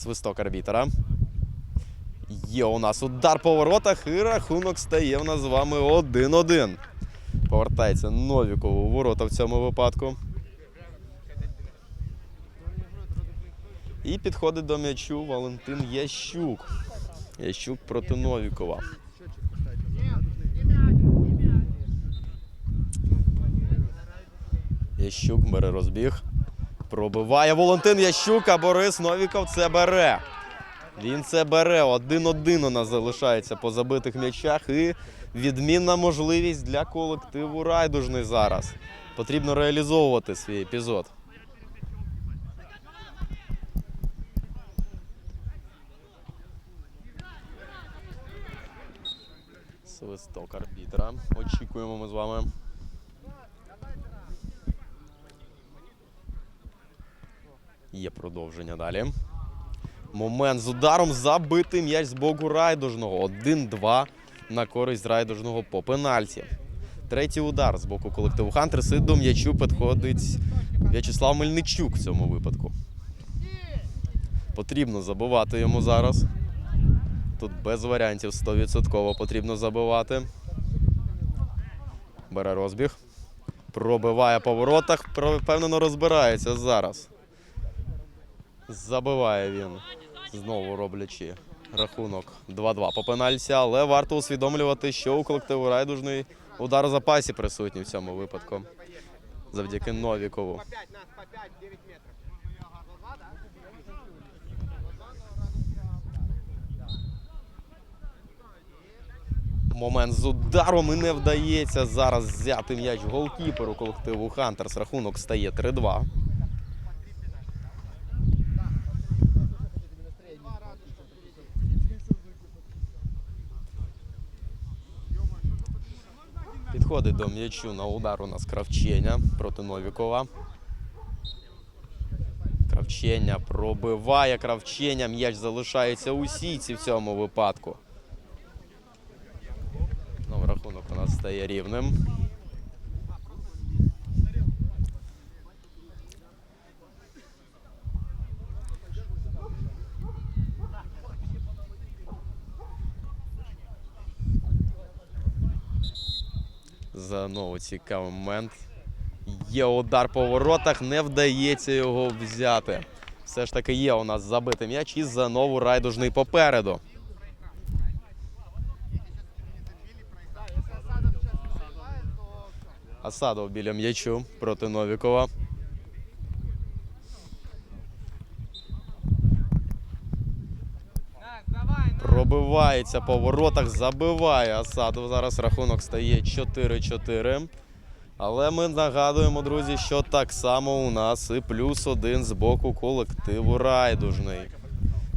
Свисток арбітера. Є у нас удар по воротах і рахунок стає в нас з вами 1-1. Повертається Новіков у ворота в цьому випадку. І підходить до м'ячу Валентин Ящук. Ящук проти Новікова. Ящук бере розбіг. Пробиває Валентин Ящук, а Борис Новіков це бере. Він це бере. Один-один у нас залишається по забитих м'ячах. І відмінна можливість для колективу райдужний зараз. Потрібно реалізовувати свій епізод. Свисток арбітра. Очікуємо ми з вами. Є продовження далі. Момент з ударом забитий м'яч з боку райдужного. 1-2 на користь райдужного по пенальті. Третій удар з боку колективу Хантерс. І до м'ячу підходить В'ячеслав Мельничук в цьому випадку. Потрібно забивати йому зараз. Тут без варіантів 100% потрібно забивати. Бере розбіг. Пробиває по воротах. Впевнено розбирається зараз. Забиває він. Знову роблячи рахунок 2-2 по пенальті, але варто усвідомлювати, що у колективу райдужний удар запасі присутній в цьому випадку. Завдяки Новікову. Момент з ударом і не вдається зараз взяти м'яч голкіперу колективу Хантерс. Рахунок стає 3-2. Підходить до м'ячу на удар у нас Кравченя проти Новікова. Кравченя пробиває Кравченя. М'яч залишається у сіці в цьому випадку. Ну, рахунок у нас стає рівним. Знову цікавий момент. Є удар по воротах, не вдається його взяти. Все ж таки є у нас забитий м'яч і знову райдужний попереду. Асадов біля м'ячу проти Новікова. Пробивається по воротах, забиває Асадов. Зараз рахунок стає 4-4. Але ми нагадуємо, друзі, що так само у нас і плюс один з боку колективу райдужний.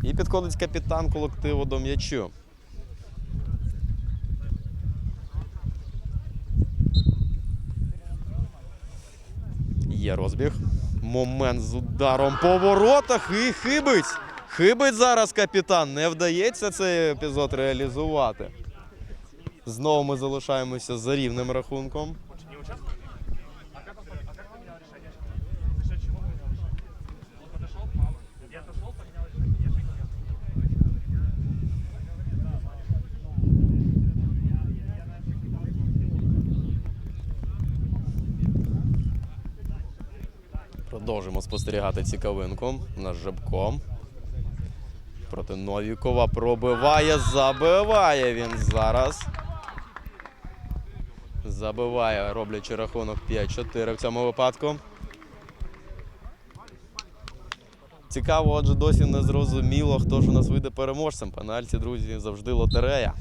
І підходить капітан колективу до м'ячу. Є розбіг. Момент з ударом по воротах і хибить. Хибить зараз капітан. Не вдається цей епізод реалізувати. Знову ми залишаємося за рівним рахунком. Продовжимо спостерігати цікавинку. Наш Жебко. Проти Новікова пробиває, забиває він зараз. Забиває, роблячи рахунок 5-4 в цьому випадку. Цікаво, отже, досі не зрозуміло, хто ж у нас вийде переможцем. Пенальті, друзі, завжди лотерея.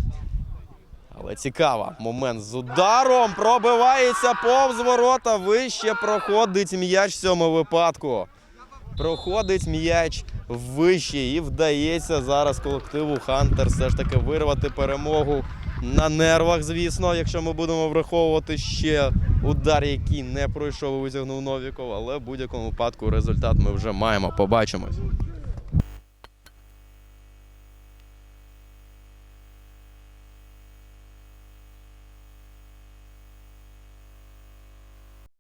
Але цікаво. Момент з ударом пробивається повз ворота. Вище проходить м'яч в цьому випадку. Проходить м'яч вище і вдається зараз колективу Хантер все ж таки вирвати перемогу на нервах, звісно, якщо ми будемо враховувати ще удар, який не пройшов витягнув Новіков. Але в будь-якому випадку результат ми вже маємо. Побачимось.